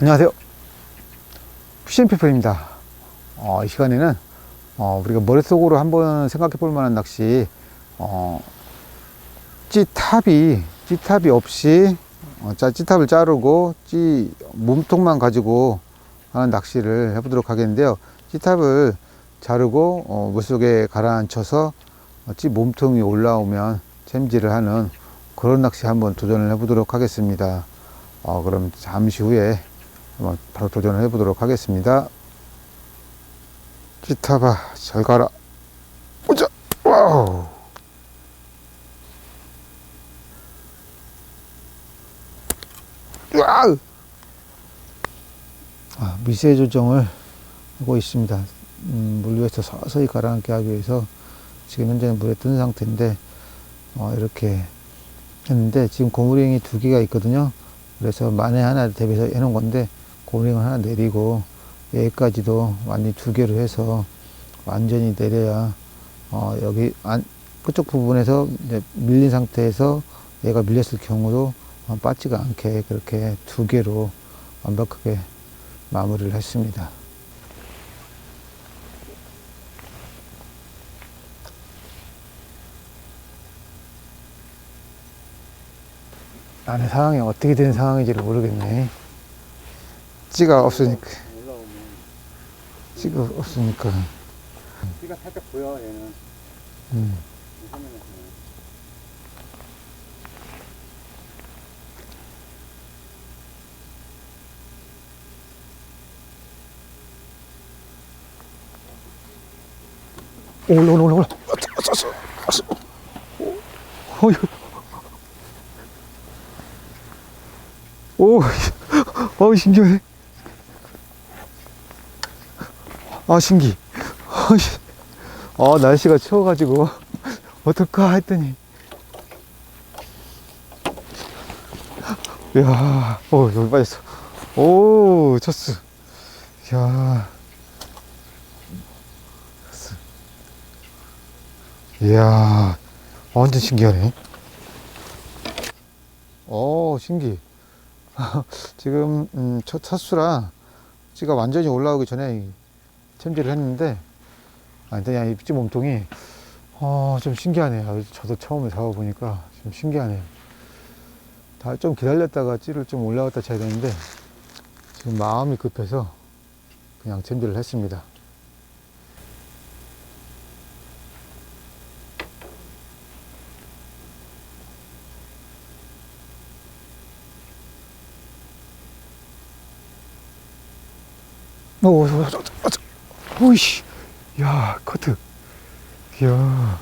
안녕하세요. 푸신피플입니다. 어, 이 시간에는 어, 우리가 머릿속으로 한번 생각해 볼 만한 낚시, 어, 찌탑이, 찌탑이 없이, 어, 짜, 찌탑을 자르고, 찌, 몸통만 가지고 하는 낚시를 해보도록 하겠는데요. 찌탑을 자르고, 어, 물속에 가라앉혀서 어, 찌 몸통이 올라오면 챔질을 하는 그런 낚시 한번 도전을 해보도록 하겠습니다. 어, 그럼 잠시 후에 한번 바로 도전을 해보도록 하겠습니다. 기타봐, 잘 가라. 오자, 와우. 와우. 아, 미세 조정을 하고 있습니다. 음, 물 위에서 서서히 가라앉게 하기 위해서 지금 현재는 물에 뜬 상태인데, 어, 이렇게 했는데, 지금 고무링이 두 개가 있거든요. 그래서 만에 하나 대비해서 해놓은 건데, 고무링을 하나 내리고, 여기까지도 완전히 두 개로 해서 완전히 내려야, 어, 여기 안, 끝쪽 부분에서 밀린 상태에서 얘가 밀렸을 경우도 어, 빠지가 않게 그렇게 두 개로 완벽하게 마무리를 했습니다. 안에 상황이 어떻게 된 상황인지를 모르겠네. 찌가 없으니까, 찌가 없으니까. 피가 살짝 보여 얘는. 음. 올라 올라 올라 올라 왔어 왔어 왔어. 어휴 오 어우 신기해. 아 신기. 아 날씨가 추워가지고 어떨까 했더니. 이야 어 여기 빠졌어. 오 쳤어. 이야. 이야, 완전 신기하네. 어, 신기. 지금, 음, 첫 차수라 찌가 완전히 올라오기 전에 챔질을 했는데, 아, 그냥 이찌 몸통이, 어, 좀 신기하네요. 저도 처음에 잡아보니까 좀 신기하네요. 다 좀 기다렸다가 찌를 좀 올라갔다 쳐야 되는데, 지금 마음이 급해서 그냥 챔질을 했습니다. 오, 오, 오, 오, 오이씨, 야, 커트, 야.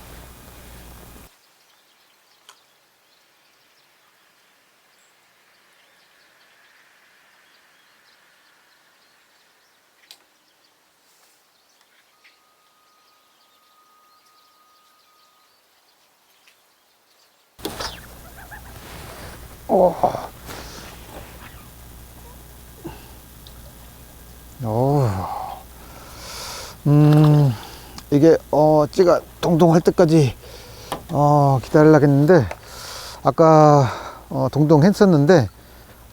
오. 오. 음, 이게, 어, 찌가 동동할 때까지, 어, 기다리려겠는데, 아까, 어, 동동 했었는데,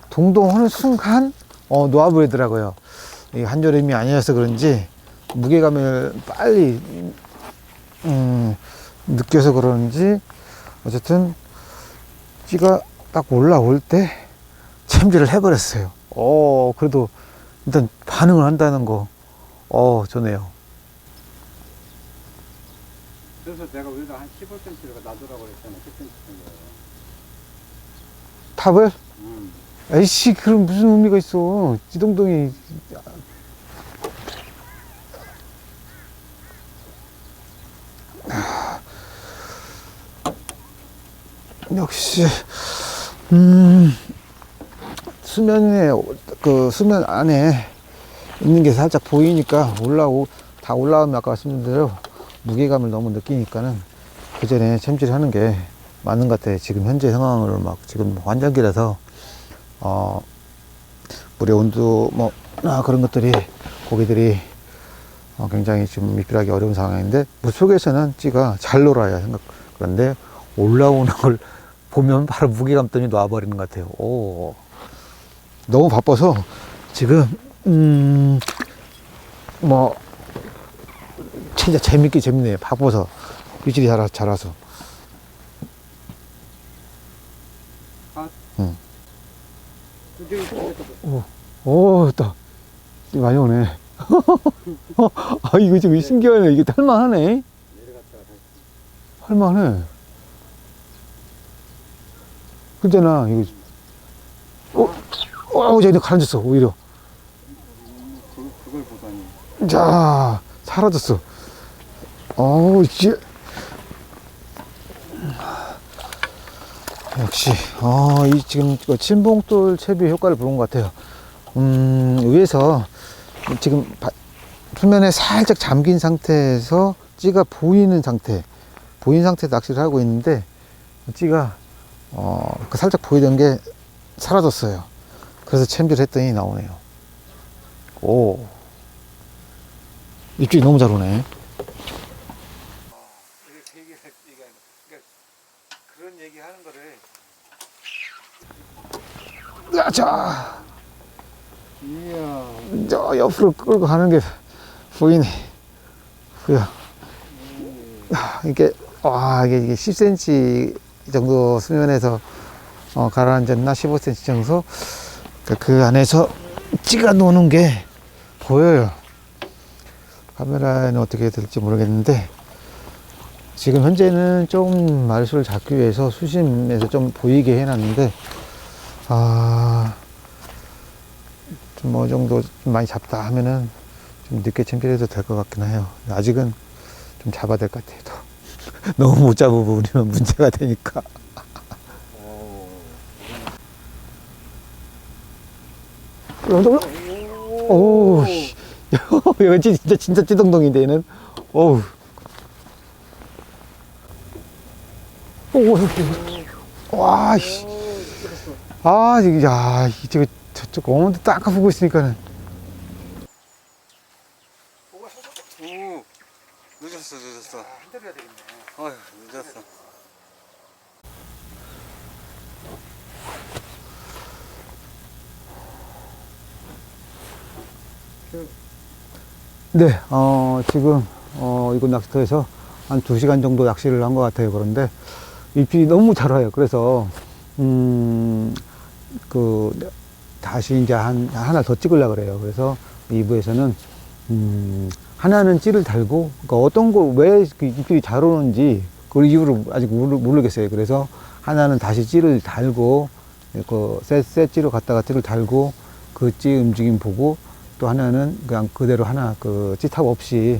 동동하는 순간, 어, 놓아 버리더라고요. 이 한조림이 아니어서 그런지, 무게감을 빨리, 음, 느껴서 그런지, 어쨌든, 찌가 딱 올라올 때, 챔질을 해버렸어요. 어, 그래도, 일단 반응을 한다는 거, 어, 좋네요. 그래서 내가 여기다 한 15cm를 놔두라고 그랬잖아 10cm 정도 탑을? 음. 에이씨, 그럼 무슨 의미가 있어. 지동동이. 아. 역시, 음, 수면에, 그, 수면 안에 있는 게 살짝 보이니까 올라오, 다 올라오면 아까 말씀드린 대로 무게감을 너무 느끼니까는 그 전에 챔질 하는 게 맞는 것 같아요. 지금 현재 상황으로 막 지금 환절기라서 어, 물의 온도 뭐 아, 그런 것들이 고기들이 어, 굉장히 좀 미필하기 어려운 상황인데 물 속에서는 찌가 잘 놀아야 생각 그런데 올라오는 걸 보면 바로 무게감더니 놔버리는 것 같아요. 오. 너무 바빠서 지금, 음, 뭐, 진짜 재밌게 재밌네요. 바빠서. 위질이 잘, 자라서. 이제 오, 오, 딱. 많이 오네. 아, 이거 지금 신기하네. 이게 할만하네. 할만해. 그잖아, 이거. 어, 어, 저기 가라앉았어, 오히려. 자, 사라졌어. 어우, 이게. 역시, 어, 이 지금 그 침봉돌 채비 효과를 보는 것 같아요. 음, 위에서 지금 바- 표면에 살짝 잠긴 상태에서 찌가 보이는 상태, 보이는 상태에서 낚시를 하고 있는데, 찌가, 어, 그 살짝 보이던 게 사라졌어요. 그래서 챔비를 했더니 나오네요. 오. 입질이 너무 잘 오네. 이게 되게 이게 그러니까 그런 얘기 하는 거를 자, 이야 저 옆으로 끌고 가는 게 보이네. 보여. 아, 이게 와 이게 이게 10cm 정도 수면에서 어, 가라앉았나 15cm 정도 그, 그 안에서 찌가 노는 게 보여요. 카메라에는 어떻게 될지 모르겠는데 지금 현재는 좀 말수를 잡기 위해서 수심에서 좀 보이게 해놨는데 아. 좀 어느 정도 좀 많이 잡다 하면은 좀 늦게 챔피해도 될 것 같긴 해요. 아직은 좀 잡아야 될 것 같아요. 더. 너무 못 잡아버리면 문제가 되니까. 오, 씨. 이거 진짜, 진짜 찌동동인데, 얘는. 어우. 오, 와, 씨. 아, 이게, 야, 이거 저쪽 어머니 딱 보고 있으니까는. 오 늦었어 늦었어 흔들어야 되겠네. 어휴 늦었어 네, 어, 지금, 어, 이곳 낚시터에서 한두 시간 정도 낚시를 한 것 같아요. 그런데 입질이 너무 잘 와요. 그래서, 음, 그, 다시 이제 한, 하나 더 찍으려고 그래요. 그래서 2부에서는, 음, 하나는 찌를 달고, 그러니까 어떤 거, 왜그 입질이 잘 오는지 그 이유를 아직 모르, 모르 겠어요. 그래서 하나는 다시 찌를 달고, 그, 새, 새 찌로 갔다가 찌를 달고, 그 찌 움직임 보고, 또 하나는 그냥 그대로 하나 그 찌탑 없이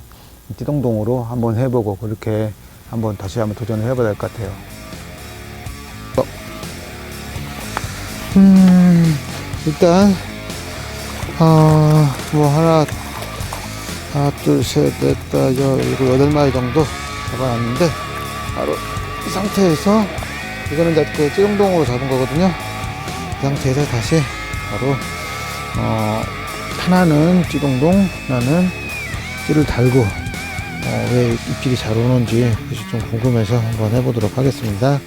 찌동동으로 한번 해보고 그렇게 한번 다시 한번 도전을 해봐야 될 것 같아요. 음, 일단, 아, 뭐 하나, 하나, 둘, 셋, 넷, 다, 여, 일곱, 여덟 마리 정도 잡아놨는데, 바로 이 상태에서, 이거는 이제 그 찌동동으로 잡은 거거든요. 이 상태에서 다시 바로, 어, 하나는 찌동동, 하나는 찌를 달고, 어, 왜 입질이 잘 오는지 그것이 좀 궁금해서 한번 해보도록 하겠습니다.